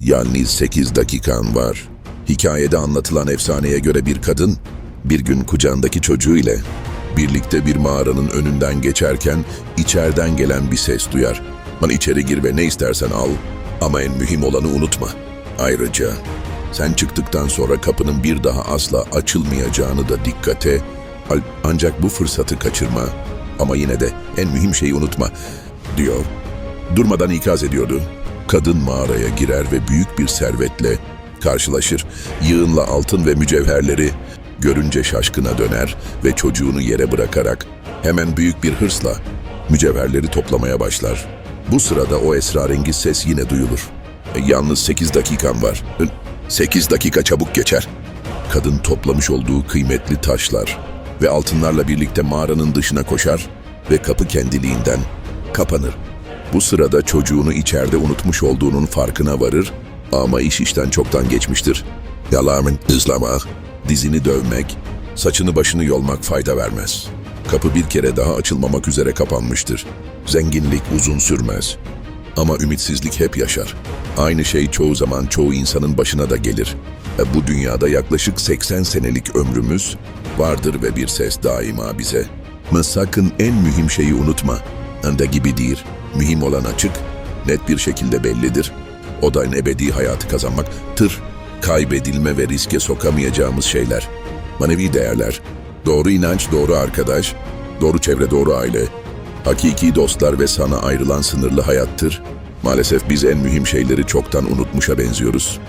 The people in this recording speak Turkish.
Yalnız 8 dakikan var. Hikayede anlatılan efsaneye göre bir kadın, bir gün kucağındaki çocuğu ile birlikte bir mağaranın önünden geçerken içeriden gelen bir ses duyar. Bana içeri gir ve ne istersen al ama en mühim olanı unutma. Ayrıca sen çıktıktan sonra kapının bir daha asla açılmayacağını da dikkate. Ancak bu fırsatı kaçırma. Ama yine de en mühim şeyi unutma, diyor. Durmadan ikaz ediyordu. Kadın mağaraya girer ve büyük bir servetle karşılaşır. Yığınla altın ve mücevherleri görünce şaşkına döner ve çocuğunu yere bırakarak hemen büyük bir hırsla mücevherleri toplamaya başlar. Bu sırada o esrarengiz ses yine duyulur. E, yalnız 8 dakikan var. 8 dakika çabuk geçer. Kadın toplamış olduğu kıymetli taşlar ve altınlarla birlikte mağaranın dışına koşar ve kapı kendiliğinden kapanır. Bu sırada çocuğunu içeride unutmuş olduğunun farkına varır ama iş işten çoktan geçmiştir. Yalanın ızlamak, dizini dövmek, saçını başını yolmak fayda vermez. Kapı bir kere daha açılmamak üzere kapanmıştır. Zenginlik uzun sürmez. Ama ümitsizlik hep yaşar. Aynı şey çoğu zaman çoğu insanın başına da gelir. E, Bu dünyada yaklaşık 80 senelik ömrümüz vardır ve bir ses daima bize. Ama sakın en mühim şeyi unutma. Anda gibi değil. Mühim olan açık, net bir şekilde bellidir. O da en ebedi hayatı kazanmak, tır, kaybedilme ve riske sokamayacağımız şeyler. Manevi değerler, doğru inanç, doğru arkadaş, doğru çevre, doğru aile, hakiki dostlar ve sana ayrılan sınırlı hayattır. Maalesef biz en mühim şeyleri çoktan unutmuşa benziyoruz.